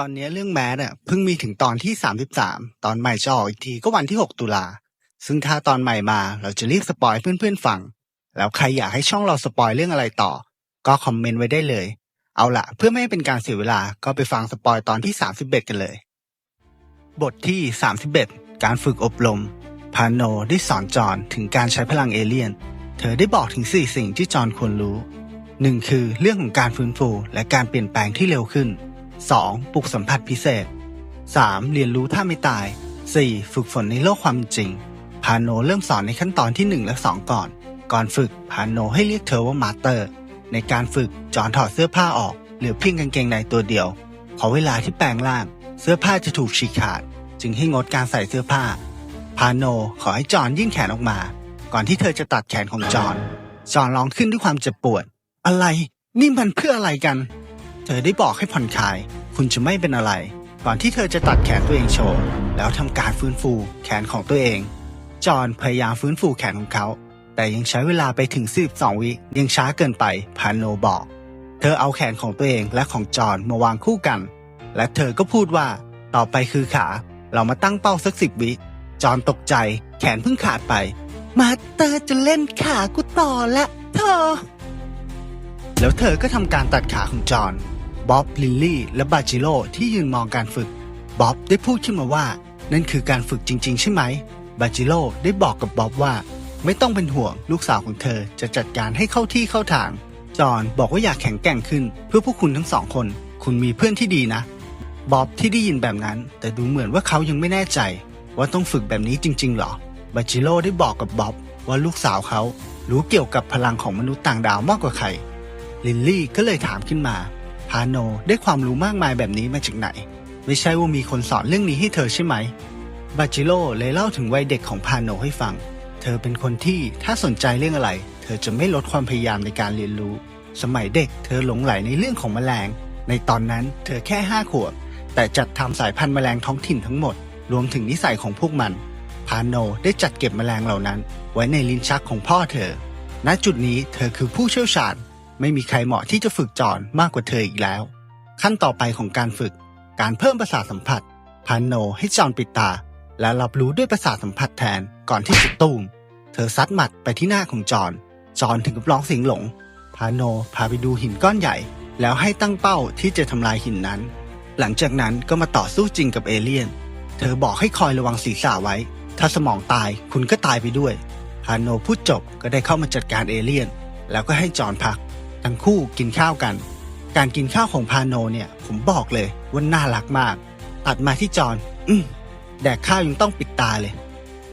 ตอนนี้เรื่องแมสอะเพิ่งมีถึงตอนที่ 33 ตอนใหม่จะออกอีกทีก็วันที่ 6 ตุลา ซึ่งถ้าตอนใหม่มาเราจะรีบสปอยเพื่อนๆฟัง แล้วใครอยากให้ช่องเราสปอยเรื่องอะไรต่อ ก็คอมเมนต์ไว้ได้เลย เอาละเพื่อไม่ให้เป็นการเสียเวลาก็ไปฟังสปอยตอนที่ 31 กันเลย บทที่ 31 การฝึกอบรม พานโนได้สอนจอห์นถึงการใช้พลังเอเลี่ยน เธอได้บอกถึงสี่สิ่งที่จอห์นควรรู้หนึ่งคือเรื่องของการฟื้นฟูและการเปลี่ยนแปลงที่เร็วขึ้น 2. ปลุกสัมผัสพิเศษ 3. เรียนรู้ท่าไม่ตาย 4. ฝึกฝนในโลกความจริง พาโนเริ่มสอนในขั้นตอนที่ 1 และ 2 ก่อน ก่อนฝึกพาโนให้เรียกเธอว่ามาสเตอร์ ในการฝึกจอนถอดเสื้อผ้าออก เหลือเพียงกางเกงในตัวเดียว ขอเวลาที่แปลงร่าง เสื้อผ้าจะถูกฉีกขาด จึงให้งดการใส่เสื้อผ้า พาโนขอให้จอนยื่นแขนออกมา ก่อนที่เธอจะตัดแขนของจอนจอนร้องขึ้นด้วยความเจ็บปวด อะไร นี่มันเพื่ออะไรกัน เธอได้บอกให้ผ่อนคลาย คุณจะไม่เป็นอะไร ก่อนที่เธอจะตัดแขนตัวเองโชว์แล้วทำการฟื้นฟูแขนของตัวเอง จอห์นพยายามฟื้นฟูแขนของเขา แต่ยังใช้เวลาไปถึง12วิยังช้าเกินไปพาโนบอก เธอเอาแขนของตัวเองและของจอห์นมาวางคู่กัน และเธอก็พูดว่า ต่อไปคือขา เรามาตั้งเป้าสักสิบวิจอห์นตกใจ แขนเพิ่งขาดไป มาเตอร์จะเล่นขากูต่อละเธอแล้วเธอก็ทำการตัดขาของจอห์น บ๊อบลิลลี่ และบาจิโร่ที่ยืนมองการฝึก บ๊อบได้พูดขึ้นมาว่า นั่นคือการฝึกจริง ๆ ใช่ไหม บาจิโร่ได้บอกกับบ๊อบว่า ไม่ต้องเป็นห่วงลูกสาวของเธอจะจัดการให้เข้าที่เข้าทาง จอห์นบอกว่าอยากแข็งแกร่งขึ้น เพื่อพวกคุณทั้งสองคน คุณมีเพื่อนที่ดีนะ บ๊อบที่ได้ยินแบบนั้น แต่ดูเหมือนว่าเขายังไม่แน่ใจ ว่าต้องฝึกแบบนี้จริง ๆ หรอ บาจิโร่ได้บอกกับบ๊อบว่าลูกสาวเขารู้เกี่ยวกับพลังของมนุษย์ต่างดาวมากกว่าใคร ลิลลี่ก็เลยถามขึ้นมาาโนได้ความรู้มากมายแบบนี้มาจากไหน ไม่ใช่ว่ามีคนสอนเรื่องนี้ให้เธอใช่ไหม บาจิโร่เลยเล่าถึงวัยเด็กของพาโนให้ฟัง เธอเป็นคนที่ถ้าสนใจเรื่องอะไร เธอจะไม่ลดความพยายามในการเรียนรู้ สมัยเด็กเธอหลงไหลในเรื่องของแมลง ในตอนนั้นเธอแค่ห้าขวบ แต่จัดทำสายพันธุ์แมลงท้องถิ่นทั้งหมด รวมถึงนิสัยของพวกมัน พาโนได้จัดเก็บแมลงเหล่านั้น ไว้ในลิ้นชักของพ่อเธอ ณ จุดนี้เธอคือผู้เชี่ยวชาญ ไม่มีใครเหมาะที่จะฝึกจอนมากกว่าเธออีกแล้ว ขั้นต่อไปของการฝึก การเพิ่มประสาทสัมผัสพาโนให้จอนปิดตา และรับรู้ด้วยประสาทสัมผัสแทนก่อนที่จะตูมเธอซัดหมัดไปที่หน้าของจอนจอนถึงกับร้องเสียงหลง พาโนพาไปดูหินก้อนใหญ่ แล้วให้ตั้งเป้าที่จะทำลายหินนั้น หลังจากนั้นก็มาต่อสู้จริงกับเอเลี่ยน เธอบอกให้คอยระวังศีรษะไว้ ถ้าสมองตายคุณก็ตายไปด้วย พาโนพูดจบก็ได้เข้ามาจัดการเอเลี่ยน แล้วก็ให้จอนพัก ทั้งคู่กินข้าวกัน การกินข้าวของพาโนเนี่ยผมบอกเลยว่าน่ารักมาก ตัดมาที่จอนอืมแดกข้าวยังต้องปิดตาเลย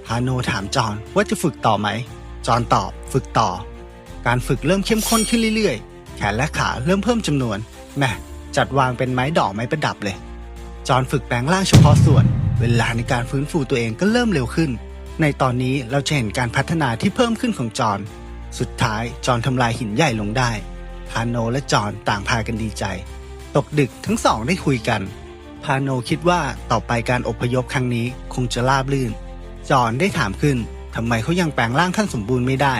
พาโนถามจอนว่าจะฝึกต่อไหม จอนตอบฝึกต่อ การฝึกเริ่มเข้มข้นขึ้นเรื่อยๆ แขนและขาเริ่มเพิ่มจำนวนแม่จัดวางเป็นไม้ดอกไม้ประดับเลย จอนฝึกแปลงร่างเฉพาะส่วน เวลาในการฟื้นฟูตัวเองก็เริ่มเร็วขึ้น ในตอนนี้เราจะเห็นการพัฒนาที่เพิ่มขึ้นของจอน สุดท้ายจอนทำลายหินใหญ่ลงได้ พาโนและจอนต่างพากันดีใจ ตกดึกทั้งสองได้คุยกัน พาโนคิดว่าต่อไปการอพยพครั้งนี้คงจะราบรื่น จอนได้ถามขึ้นทำไมเขายังแปลงร่างท่านสมบูรณ์ไม่ได้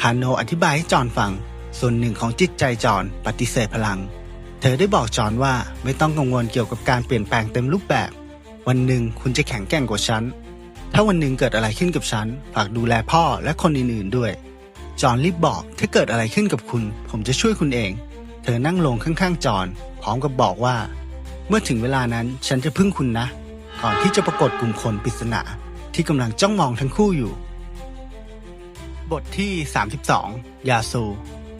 พาโนอธิบายให้จอนฟัง ส่วนหนึ่งของจิตใจจอนปฏิเสธพลัง เธอได้บอกจอนว่าไม่ต้องกังวลเกี่ยวกับการเปลี่ยนแปลงเต็มรูปแบบ วันหนึ่งคุณจะแข็งแกร่งกว่าฉัน ถ้าวันหนึ่งเกิดอะไรขึ้นกับฉัน ฝากดูแลพ่อและคนอื่นๆด้วย จอนรีบบอก ถ้าเกิดอะไรขึ้นกับคุณ ผมจะช่วยคุณเอง เธอนั่งลงข้างๆจอนพร้อมกับบอกว่า เมื่อถึงเวลานั้นฉันจะพึ่งคุณนะ ก่อนที่จะปรากฏกลุ่มคนปริศนาที่กำลังจ้องมองทั้งคู่อยู่ บทที่ 32 ยาซู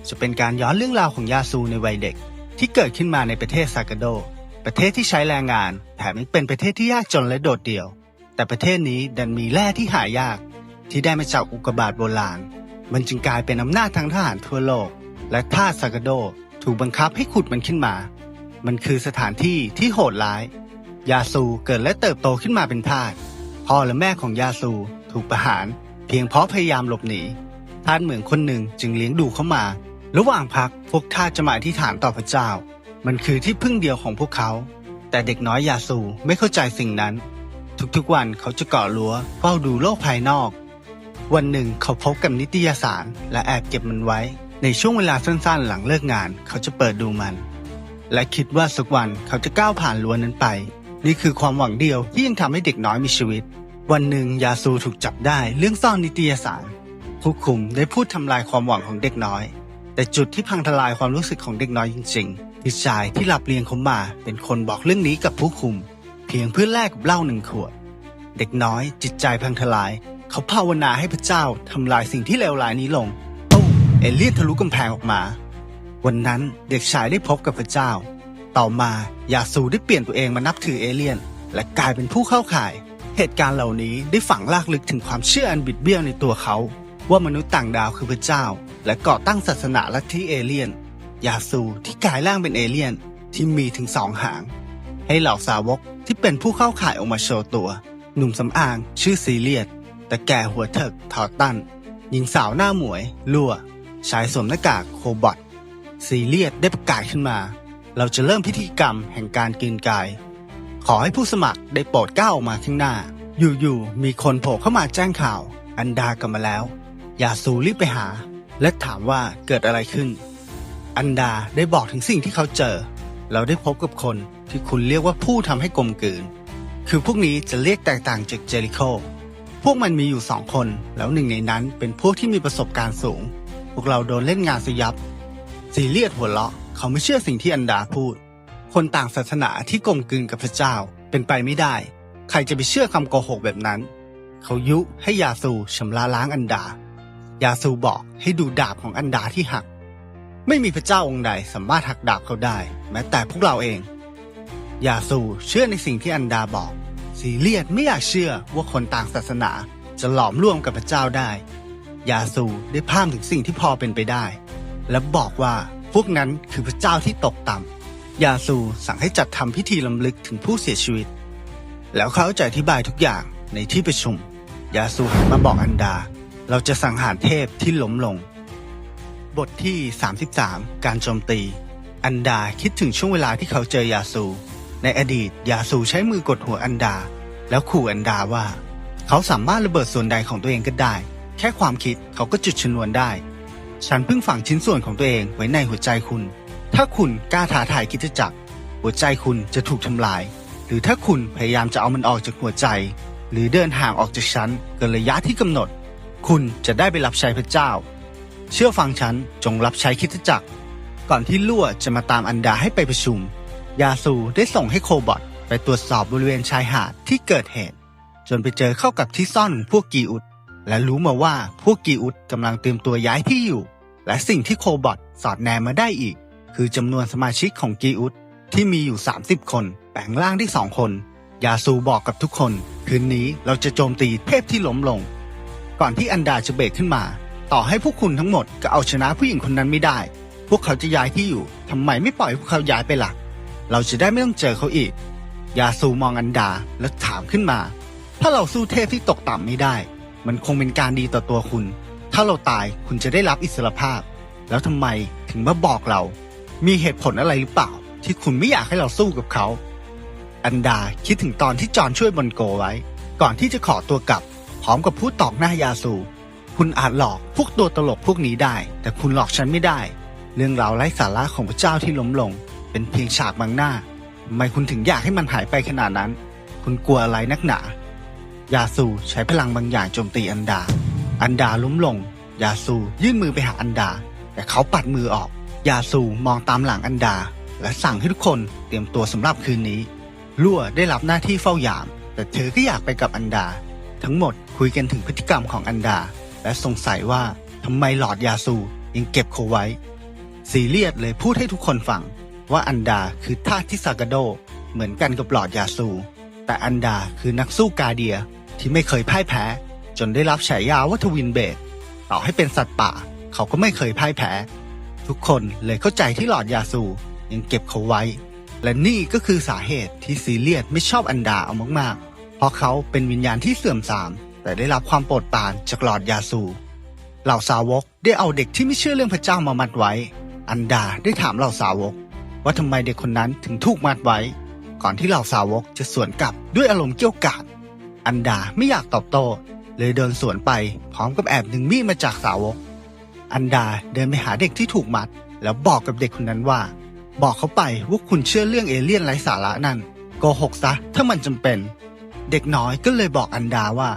จะเป็นการย้อนเรื่องราวของยาซูในวัยเด็ก ที่เกิดขึ้นมาในประเทศซากาโด ประเทศที่ใช้แรงงานแถมยังเป็นประเทศที่ยากจนและโดดเดี่ยว แต่ประเทศนี้ดันมีแร่ที่หายาก ที่ได้มาจากอุกกาบาตโบราณ มันจึงกลายเป็นอำนาจทางทหารทั่วโลก และทาสซากาโดถูกบังคับให้ขุดมันขึ้นมา มันคือสถานที่ที่โหดร้าย ยาซูเกิดและเติบโตขึ้นมาเป็นทาส พ่อและแม่ของยาซูถูกประหาร เพียงเพราะพยายามหลบหนีทาสเหมือนคนหนึ่งจึงเลี้ยงดูเขามา ระหว่างพักพวกทาสจะมาอธิษฐานต่อพระเจ้า มันคือที่พึ่งเดียวของพวกเขา แต่เด็กน้อยยาซูไม่เข้าใจสิ่งนั้น ทุกๆวันเขาจะเกาะรั้วเฝ้าดูโลกภายนอก วันหนึ่งเขาพบกับนิตยสาร และแอบเก็บมันไว้ ในช่วงเวลาสั้นๆ หลังเลิกงาน เขาจะเปิดดูมัน และคิดว่าสักวันเขาจะก้าวผ่านรั้วนนั้นไป นี่คือความหวังเดียวที่ยังทำให้เด็กน้อยมีชีวิต วันหนึ่งยาซูถูกจับได้เรื่องซ่อนนิตยสาร ผู้คุมได้พูดทำลายความหวังของเด็กน้อย แต่จุดที่พังทลายความรู้สึกของเด็กน้อยจริงๆคือชายที่หลับเรียงเขามาเป็นคนบอกเรื่องนี้กับผู้คุม เพียงเพื่อแลกกับเหล้าหนึ่งขวดเด็กน้อยจิตใจพังทลาย เขาภาวนาให้พระเจ้าทำลายสิ่งที่เลวร้ายนี้ลงตู้เอเลียนทะลุกำแพงออกมา วันนั้นเด็กชายได้พบกับพระเจ้า ต่อมายาซูได้เปลี่ยนตัวเองมานับถือเอเลียน และกลายเป็นผู้เข้าข่าย เหตุการณ์เหล่านี้ได้ฝังลากลึกถึงความเชื่ออันบิดเบี้ยวในตัวเขา ว่ามนุษย์ต่างดาวคือพระเจ้า และก่อตั้งศาสนาลัทธิเอเลียน ยาซูที่กลายร่างเป็นเอเลียนที่มีถึงสองหาง ให้เหล่าสาวกที่เป็นผู้เข้าข่ายออกมาโชว์ตัว หนุ่มสำอางชื่อซีเลียด แต่แก่หัวเถิกทอตันหญิงสาวหน้าหมวยลั่ว ชายสวมหน้ากากโคบอทซีเลียดได้ประกาศขึ้นมา เราจะเริ่มพิธีกรรมแห่งการกลืนกาย ขอให้ผู้สมัครได้โปรดก้าวออกมาข้างหน้า อยู่ๆมีคนโผล่เข้ามาแจ้งข่าว อันดากลับมาแล้ว ยาซูรีบไปหา และถามว่าเกิดอะไรขึ้น อันดาได้บอกถึงสิ่งที่เขาเจอ เราได้พบกับคนที่คุณเรียกว่าผู้ทำให้กลมกลืน คือพวกนี้จะเรียกแตกต่างจากเจริโค พวกมันมีอยู่สองคน แล้วหนึ่งในนั้นเป็นพวกที่มีประสบการณ์สูง พวกเราโดนเล่นงานสยับซีเรียสหัวเราะ เขาไม่เชื่อสิ่งที่อันดาพูด คนต่างศาสนาที่กลมกลืนกับพระเจ้าเป็นไปไม่ได้ ใครจะไปเชื่อคำโกหกแบบนั้น เขายุให้ยาซูชำระล้างอันดา ยาซูบอกให้ดูดาบของอันดาที่หัก ไม่มีพระเจ้าองค์ใดสามารถหักดาบเขาได้ แม้แต่พวกเราเอง ยาซูเชื่อในสิ่งที่อันดาบอก ซีเรียสไม่อยากเชื่อว่าคนต่างศาสนาจะหลอมร่วมกับพระเจ้าได้ ยาซูได้พามถึงสิ่งที่พอเป็นไปได้ และบอกว่าพวกนั้นคือพระเจ้าที่ตกต่ำยาซูสั่งให้จัดทำพิธีลำลึกถึงผู้เสียชีวิต แล้วเขาจะอธิบายทุกอย่างในที่ประชุม ยาซูหันมาบอกอันดา เราจะสังหารเทพที่ล้มลง บทที่ 33 การโจมตี อันดาคิดถึงช่วงเวลาที่เขาเจอยาซู ในอดีตยาซูใช้มือกดหัวอันดา แล้วขู่อันดาว่า เขาสามารถระเบิดส่วนใดของตัวเองก็ได้ แค่ความคิดเขาก็จุดชนวนได้ ฉันเพิ่งฝังชิ้นส่วนของตัวเองไว้ในหัวใจคุณ ถ้าคุณกล้าท้าทายคิจจักร หัวใจคุณจะถูกทำลาย หรือถ้าคุณพยายามจะเอามันออกจากหัวใจ หรือเดินห่างออกจากฉันเกินระยะที่กำหนด คุณจะได้ไปรับใช้พระเจ้า เชื่อฟังฉันจงรับใช้คิดจักรก่อนที่ลั่วจะมาตามอันดาให้ไปประชุม ยาซูได้ส่งให้โคบอทไปตรวจสอบบริเวณชายหาดที่เกิดเหตุ จนไปเจอเข้ากับที่ซ่อนของพวกกีอุดและรู้มาว่าพวกกีอุดกำลังเตรียมตัวย้ายที่อยู่ และสิ่งที่โคบอทสอดแนมมาได้อีก คือจำนวนสมาชิกของกีอุดที่มีอยู่ 30 คนแบ่งร่างได้สองคน ยาซูบอกกับทุกคน คืนนี้เราจะโจมตีเทพที่ล้มลง ก่อนที่อันดาจะเบรกขึ้นมา ต่อให้พวกคุณทั้งหมดก็เอาชนะผู้หญิงคนนั้นไม่ได้ พวกเขาจะย้ายที่อยู่ทำไมไม่ปล่อยพวกเขาย้ายไปล่ะ เราจะได้ไม่ต้องเจอเขาอีก ยาซูมองอันดาแล้วถามขึ้นมา ถ้าเราสู้เทพที่ตกต่ำไม่ได้ มันคงเป็นการดีต่อตัวคุณ ถ้าเราตายคุณจะได้รับอิสรภาพ แล้วทำไมถึงมาบอกเรา มีเหตุผลอะไรหรือเปล่า ที่คุณไม่อยากให้เราสู้กับเขา อันดาคิดถึงตอนที่จอนช่วยบอนโกไว้ ก่อนที่จะขอตัวกลับ พร้อมกับพูดตอกหน้ายาซู คุณอาจหลอกพวกตัวตลกพวกนี้ได้ แต่คุณหลอกฉันไม่ได้ เรื่องราวไร้สาระของพระเจ้าที่ล้มลง เป็นเพียงฉากบังหน้าทำไมคุณถึงอยากให้มันหายไปขนาดนั้น คุณกลัวอะไรนักหนา ยาซูใช้พลังบางอย่างโจมตีอันดา อันดาล้มลง ยาซูยื่นมือไปหาอันดา แต่เขาปัดมือออก ยาซูมองตามหลังอันดา และสั่งให้ทุกคนเตรียมตัวสำหรับคืนนี้ลั่วได้รับหน้าที่เฝ้ายาม แต่เธอก็อยากไปกับอันดา ทั้งหมดคุยกันถึงพฤติกรรมของอันดา และสงสัยว่าทำไมหลอดยาซูยังเก็บเขาไว้ซีเรียสเลยพูดให้ทุกคนฟัง ว่าอันดาคือทาสที่ซากาโด เหมือนกันกับหลอดยาซู แต่อันดาคือนักสู้กาเดียที่ไม่เคยพ่ายแพ้ จนได้รับฉายาว่าทวินเบดต่อให้เป็นสัตว์ป่า เขาก็ไม่เคยพ่ายแพ้ ทุกคนเลยเข้าใจที่หลอดยาซูยังเก็บเขาไว้ และนี่ก็คือสาเหตุที่ซีเรียสไม่ชอบอันดาเอามากๆ เพราะเขาเป็นวิญญาณที่เสื่อมทราม แต่ได้รับความโปรดปรานจากหลอดยาซูเหล่าสาวกได้เอาเด็กที่ไม่เชื่อเรื่องพระเจ้ามามัดไว้ อันดาได้ถามเหล่าสาวก ว่าทำไมเด็กคนนั้นถึงถูกมัดไว้ ก่อนที่เหล่าสาวกจะสวนกลับด้วยอารมณ์เกี่ยวกาดอันดาไม่อยากตอบโต้เลยเดินสวนไปพร้อมกับแอบดึงมีดมาจากสาวก อันดาเดินไปหาเด็กที่ถูกมัด แล้วบอกกับเด็กคนนั้นว่า บอกเขาไปว่าคุณเชื่อเรื่องเอเลี่ยนไร้สาระนั่นโกหกซะถ้ามันจำเป็น เด็กน้อยก็เลยบอกอันดาว่า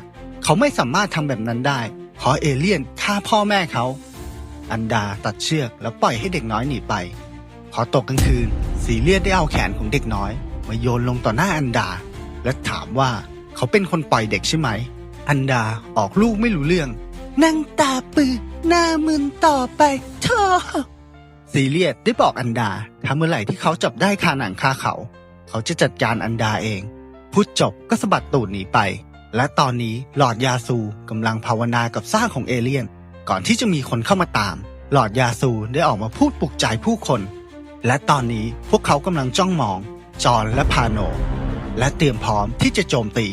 เขาไม่สามารถทำแบบนั้นได้เพราะเอเลี่ยนฆ่าพ่อแม่เขา อันดาตัดเชือกแล้วปล่อยให้เด็กน้อยหนีไป พอตกกลางคืนซีเลียสได้เอาแขนของเด็กน้อย มาโยนลงต่อหน้าอันดา และถามว่าเขาเป็นคนปล่อยเด็กใช่ไหม อันดาออกลูกไม่รู้เรื่อง นั่งตาปือหน้ามึนต่อไปเธอซีเลียสได้บอกอันดาถ้าเมื่อไหร่ที่เขาจับได้คาหนังคาเขา เขาจะจัดการอันดาเอง พูดจบก็สะบัดตูดหนีไป และตอนนี้หลอดยาซูกำลังภาวนากับสร้างของเอเลี่ยน ก่อนที่จะมีคนเข้ามาตาม หลอดยาซูได้ออกมาพูดปลุกใจผู้คน และตอนนี้พวกเขากำลังจ้องมอง จอห์นและพาโน และเตรียมพร้อมที่จะโจมตี